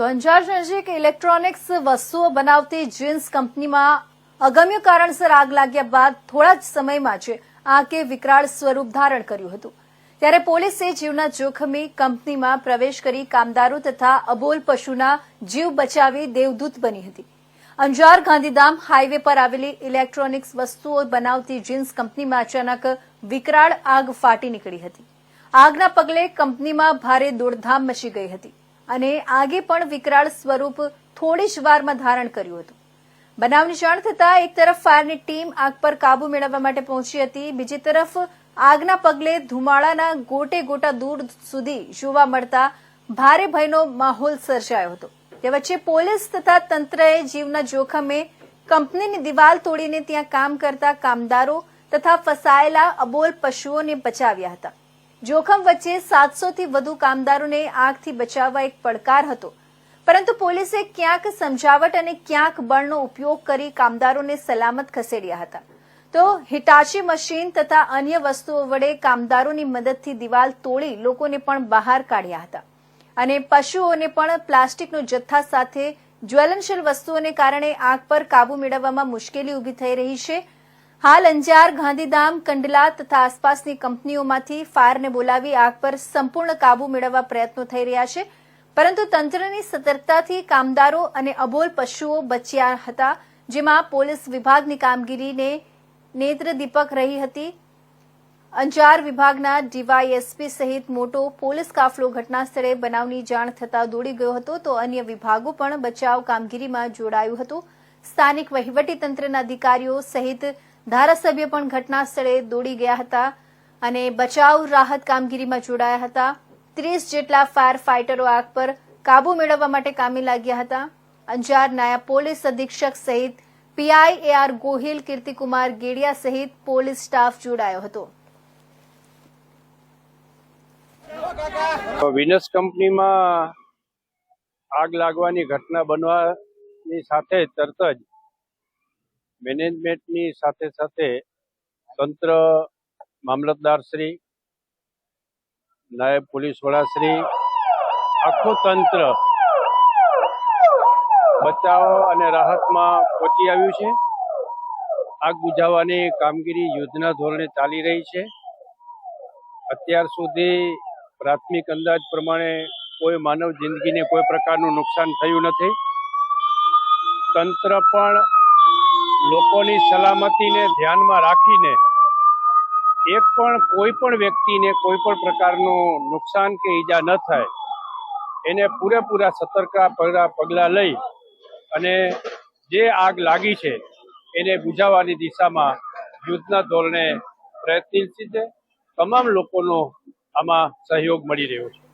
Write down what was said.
તો અંજાર નજીક ઇલેક્ટ્રોનિક્સ વસ્તુઓ બનાવતી જીન્સ કંપનીમાં અગમ્ય કારણસર આગ લાગ્યા બાદ થોડા જ સમયમાં જ આગે વિકરાળ સ્વરૂપ ધારણ કર્યું હતું. ત્યારે પોલીસે જીવના જોખમી કંપનીમાં પ્રવેશ કરી કામદારો તથા અબોલ પશુના જીવ બચાવી દેવદૂત બની હતી. અંજાર ગાંધીધામ હાઈવે પર આવેલી ઇલેક્ટ્રોનિક્સ વસ્તુઓ બનાવતી જીન્સ કંપનીમાં અચાનક વિકરાળ આગ ફાટી નીકળી હતી. આગના પગલે કંપનીમાં ભારે દોડધામ મચી ગઈ હતી. અને આગે પણ વિકરાળ સ્વરૂપ થોડી જ વારમાં ધારણ કર્યું હતું. બનાવની જાણ થતાં એક તરફ ફાયરની ટીમ આગ પર કાબુ મેળવવા માટે પહોંચી હતી, બીજી તરફ આગના પગલે ધુમાડાના ગોટે ગોટા દૂર સુધી જોવા મળતા ભારે ભયનો માહોલ સર્જાયો હતો. તે વચ્ચે પોલીસ તથા તંત્રએ જીવના જોખમે કંપનીની દિવાલ તોડીને ત્યાં કામ કરતા કામદારો તથા ફસાયેલા અબોલ પશુઓને બચાવ્યા હતા. જોખમ વચ્ચે સાતસોથી વધુ કામદારોને આગથી બચાવવા એક પડકાર હતો. પરંતુ પોલીસે ક્યાંક સમજાવટ અને ક્યાંક બળનો ઉપયોગ કરી કામદારોને સલામત ખસેડ્યા હતા. તો હિટાચી મશીન તથા અન્ય વસ્તુઓ વડે કામદારોની મદદથી દિવાલ તોડી લોકોને પણ બહાર કાઢ્યા હતા. અને પશુઓને પણ પ્લાસ્ટિકનો જથ્થા સાથે જ્વલનશીલ વસ્તુઓને કારણે આગ પર કાબુ મેળવવામાં મુશ્કેલી ઊભી થઈ રહી છે. હાલ અંજાર, ગાંધીધામ, કંડલા તથા આસપાસની કંપનીઓમાંથી ફાયરને બોલાવી આગ પર સંપૂર્ણ કાબુ મેળવવા પ્રયત્નો થઈ રહ્યા છે. પરંતુ તંત્રની સતર્કતાથી કામદારો અને અબોલ પશુઓ બચ્યા હતા, જેમાં પોલીસ વિભાગની કામગીરીને નેત્રદીપક રહી હતી. અંજાર વિભાગના ડીવાયએસપી સહિત મોટો પોલીસ કાફલો ઘટના સ્થળે બનાવની જાણ થતાં દોડી ગયો હતો તો અન્ય વિભાગો પણ બચાવ કામગીરીમાં જોડાયું હતું. સ્થાનિક વહીવટીતંત્રના અધિકારીઓ સહિત ધારાસભ્ય પણ ઘટના સ્થળે દોડી ગયા હતા અને બચાવ રાહત કામગીરીમાં જોડાયા હતા. ત્રીસ જેટલા ફાયર ફાઇટરો આગ પર કાબુ મેળવવા માટે કામે લાગ્યા હતા. અંજાર નાયબ પોલીસ અધિક્ષક સહિત PI A R Gohil, Kirtikumar Gedia સહિત પોલીસ સ્ટાફ જોડાયો હતો. વિનસ કંપનીમાં આગ લાગવાની ઘટના બનવાની સાથે તરત જ મેનેજમેન્ટની સાથે સાથે તંત્ર મામલતદારશ્રી નાયબ પોલીસ વડાશ્રી આખું તંત્ર બચાવ અને રાહતમાં પહોંચી આવ્યું છે. આગ બુઝાવવાની કામગીરી યુદ્ધના ધોરણે ચાલી રહી છે. અત્યાર સુધી પ્રાથમિક અંદાજ પ્રમાણે કોઈ માનવ જિંદગીને કોઈ પ્રકારનું નુકસાન થયું નથી. તંત્ર પણ લોકોની સલામતીને ધ્યાનમાં રાખીને એક પણ કોઈ પણ વ્યક્તિને કોઈ પણ પ્રકારનું નુકસાન કે ઈજા ન થાય, એને પૂરેપૂરા સતર્કતા પગલા, પગલાં લઈ અને જે આગ લાગી છે એને બુઝાવવાની દિશામાં યુદ્ધના ધોરણે પ્રયત્નશીલ છે. તમામ લોકોનો આમાં સહયોગ મળી રહ્યો છે.